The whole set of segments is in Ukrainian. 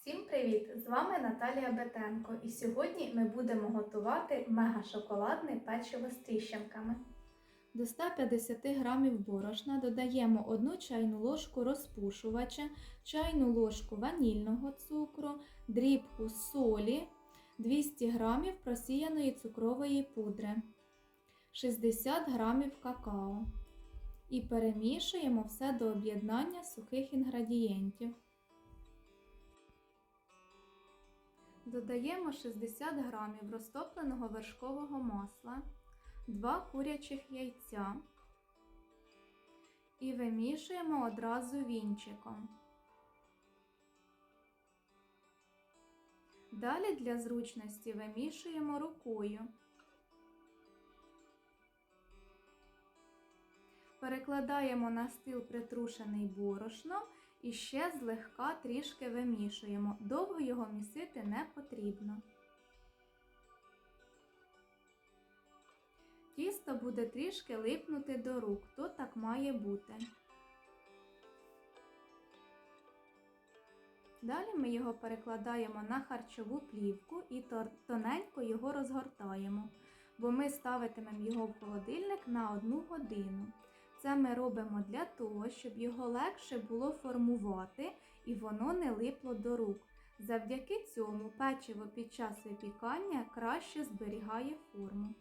Всім привіт! З вами Наталія Бетенко і сьогодні ми будемо готувати мега-шоколадне печиво з тріщинками. До 150 г борошна додаємо 1 чайну ложку розпушувача, чайну ложку ванільного цукру, дрібку солі, 200 г просіяної цукрової пудри, 60 г какао. І перемішуємо все до об'єднання сухих інгредієнтів. Додаємо 60 грамів розтопленого вершкового масла, 2 курячих яйця і вимішуємо одразу вінчиком. Далі для зручності вимішуємо рукою. Перекладаємо на стіл притрушений борошном і ще злегка трішки вимішуємо. Довго його місити не потрібно. Тісто буде трішки липнути до рук, то так має бути. Далі ми його перекладаємо на харчову плівку і тоненько його розгортаємо, бо ми ставитимемо його в холодильник на 1 годину. Це ми робимо для того, щоб його легше було формувати і воно не липло до рук. Завдяки цьому печиво під час випікання краще зберігає форму.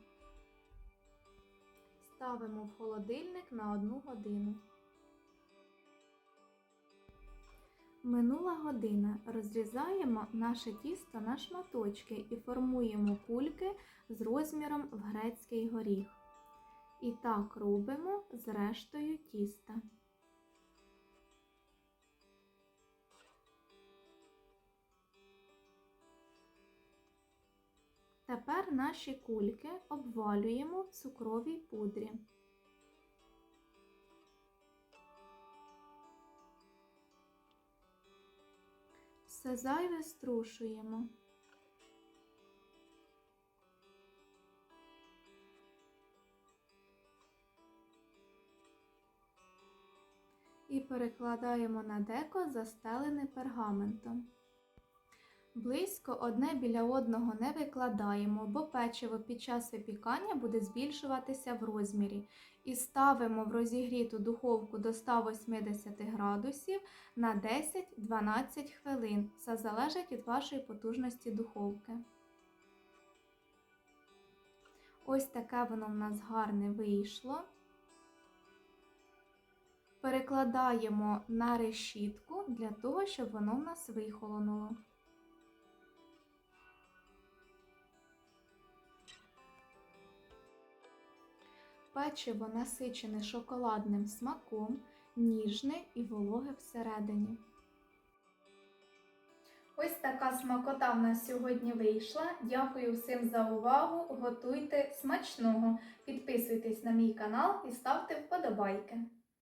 Ставимо в холодильник на 1 годину. Минула година. Розрізаємо наше тісто на шматочки і формуємо кульки з розміром в грецький горіх. І так робимо з рештою тіста. Тепер наші кульки обвалюємо в цукровій пудрі. Все зайве струшуємо. І перекладаємо на деко застелене пергаментом. Близько одне біля одного не викладаємо, бо печиво під час випікання буде збільшуватися в розмірі. І ставимо в розігріту духовку до 180 градусів на 10-12 хвилин. Все залежить від вашої потужності духовки. Ось таке воно в нас гарне вийшло перекладаємо на решітку для того, щоб воно в нас вихолонуло. Печиво насичене шоколадним смаком, ніжне і вологе всередині. Ось така смакота в нас сьогодні вийшла. Дякую всім за увагу. Готуйте смачного! Підписуйтесь на мій канал і ставте вподобайки.